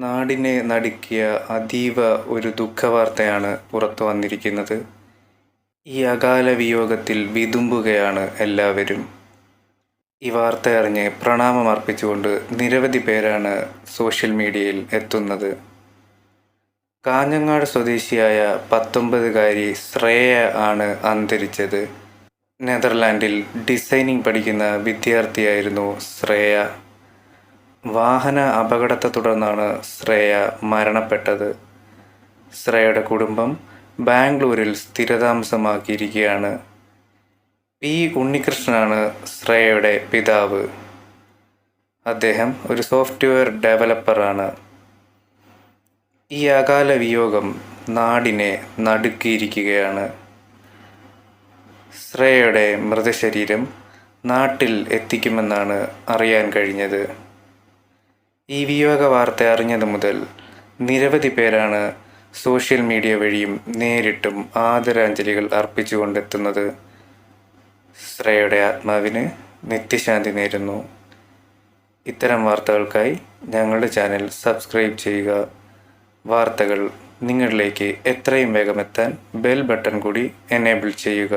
നാടിനെ നടുക്കിയ അതീവ ഒരു ദുഃഖവാർത്തയാണ് പുറത്തു വന്നിരിക്കുന്നത്. ഈ അകാല വിയോഗത്തിൽ വിതുമ്പുകയാണ് എല്ലാവരും. ഈ വാർത്ത അറിഞ്ഞ് പ്രണാമം അർപ്പിച്ചുകൊണ്ട് നിരവധി പേരാണ് സോഷ്യൽ മീഡിയയിൽ എത്തുന്നത്. കാഞ്ഞങ്ങാട് സ്വദേശിയായ പത്തൊമ്പതുകാരി ശ്രേയ ആണ് അന്തരിച്ചത്. നെതർലാൻഡിൽ ഡിസൈനിങ് പഠിക്കുന്ന വിദ്യാർത്ഥിയായിരുന്നു ശ്രേയ. വാഹന അപകടത്തെ തുടർന്നാണ് ശ്രേയ മരണപ്പെട്ടത്. ശ്രേയയുടെ കുടുംബം ബാംഗ്ലൂരിൽ സ്ഥിരതാമസമാക്കിയിരിക്കുകയാണ്. പി. ഉണ്ണികൃഷ്ണനാണ് ശ്രേയയുടെ പിതാവ്. അദ്ദേഹം ഒരു സോഫ്റ്റ്വെയർ ഡെവലപ്പറാണ്. ഈ അകാല വിയോഗം നാടിനെ നടുക്കിയിരിക്കുകയാണ്. ശ്രേയയുടെ മൃതശരീരം നാട്ടിൽ എത്തിക്കുമെന്നാണ് അറിയാൻ കഴിഞ്ഞത്. ഈ വിയോഗ വാർത്ത അറിഞ്ഞത് മുതൽ നിരവധി പേരാണ് സോഷ്യൽ മീഡിയ വഴിയും നേരിട്ടും ആദരാഞ്ജലികൾ അർപ്പിച്ചുകൊണ്ടെത്തുന്നത്. ശ്രേയയുടെ ആത്മാവിന് നിത്യശാന്തി നേരുന്നു. ഇത്തരം വാർത്തകൾക്കായി ഞങ്ങളുടെ ചാനൽ സബ്സ്ക്രൈബ് ചെയ്യുക. വാർത്തകൾ നിങ്ങളിലേക്ക് എത്രയും വേഗം എത്താൻ ബെൽ ബട്ടൺ കൂടി എനേബിൾ ചെയ്യുക.